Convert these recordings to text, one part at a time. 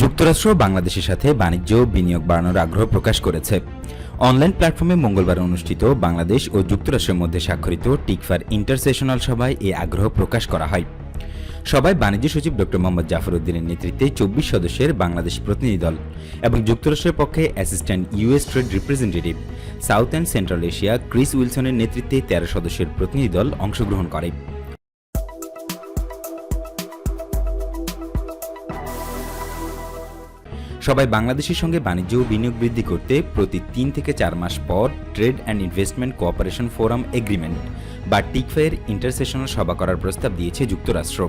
যুক্তরাষ্ট্র বাংলাদেশের সাথে বাণিজ্য বিনিয়োগ বাড়ানোর আগ্রহ প্রকাশ করেছে। অনলাইন প্ল্যাটফর্মে মঙ্গলবার অনুষ্ঠিত বাংলাদেশ ও যুক্তরাষ্ট্রের মধ্যে স্বাক্ষরিত টিকফার ইন্টারসেশনাল সভায় এ আগ্রহ প্রকাশ করা হয়। সভায় বাণিজ্য সচিব ডক্টর মোহাম্মদ জাফর উদ্দিনের নেতৃত্বে চব্বিশ সদস্যের বাংলাদেশ প্রতিনিধি দল এবং যুক্তরাষ্ট্রের পক্ষে assistant US trade representative, south and central Asia Chris উইলসনের নেতৃত্বে তেরো সদস্যের প্রতিনিধি দল অংশগ্রহণ করে। সবাই বাংলাদেশের সঙ্গে বাণিজ্য ও বিনিয়োগ বৃদ্ধি করতে প্রতি তিন থেকে চার মাস পর trade and investment cooperation forum agreement বা টিকফায়ের ইন্টারসেশনাল সভা করার প্রস্তাব দিয়েছে যুক্তরাষ্ট্র।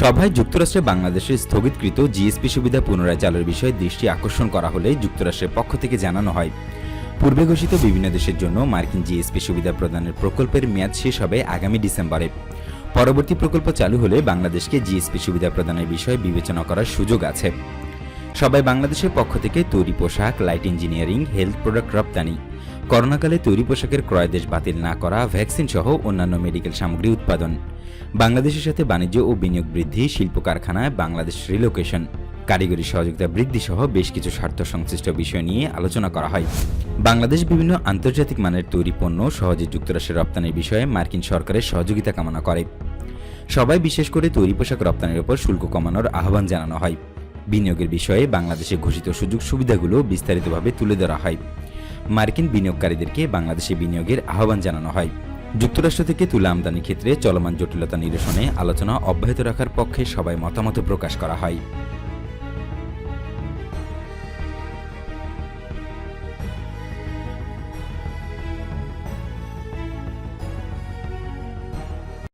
সভায় যুক্তরাষ্ট্রে বাংলাদেশের স্থগিতকৃত জিএসপি সুবিধা পুনরায় চালুর বিষয়ে দৃষ্টি আকর্ষণ করা হলে যুক্তরাষ্ট্রের পক্ষ থেকে জানানো হয়। পূর্বে ঘোষিত বিভিন্ন দেশের জন্য মার্কিন জিএসপি সুবিধা প্রদানের প্রকল্পের মেয়াদ শেষ হবে আগামী ডিসেম্বরে। পরবর্তী প্রকল্প চালু হলে বাংলাদেশকে জিএসপি সুবিধা প্রদানের বিষয়ে বিবেচনা করার সুযোগ আছে। সবাই বাংলাদেশের পক্ষ থেকে তৈরি পোশাক লাইট ইঞ্জিনিয়ারিং হেলথ প্রোডাক্ট রপ্তানি। করোনাকালে তৈরি পোশাকের ক্রয়দেশ বাতিল না করা ভ্যাকসিন সহ অন্যান্য মেডিকেল সামগ্রী উৎপাদন। বাংলাদেশের সাথে বাণিজ্য ও বিনিয়োগ বৃদ্ধি, শিল্প কারখানায় বাংলাদেশ রিলোকেশন কারিগরি সহযোগিতা বৃদ্ধি সহ বেশ কিছু স্বার্থ সংশ্লিষ্ট বিষয় নিয়ে আলোচনা করা হয়। বাংলাদেশ বিভিন্ন আন্তর্জাতিক মানের তৈরি পণ্য সহজে যুক্তরাষ্ট্রে রপ্তানির বিষয়ে মার্কিন সরকারের সহযোগিতা কামনা করে। সবাই বিশেষ করে তৈরি পোশাক রপ্তানির উপর শুল্ক কমানোর আহ্বান জানানো হয়। বিনিয়োগের বিষয়ে বাংলাদেশে ঘোষিত সুযোগ সুবিধাগুলো বিস্তারিতভাবে তুলে ধরা হয়। মার্কিন বিনিয়োগকারীদেরকে বাংলাদেশে বিনিয়োগের আহ্বান জানানো হয়। যুক্তরাষ্ট্র থেকে তুলা আমদানির ক্ষেত্রে চলমান জটিলতা নিরসনে আলোচনা অব্যাহত রাখার পক্ষে সবাই মতামত প্রকাশ করা হয়।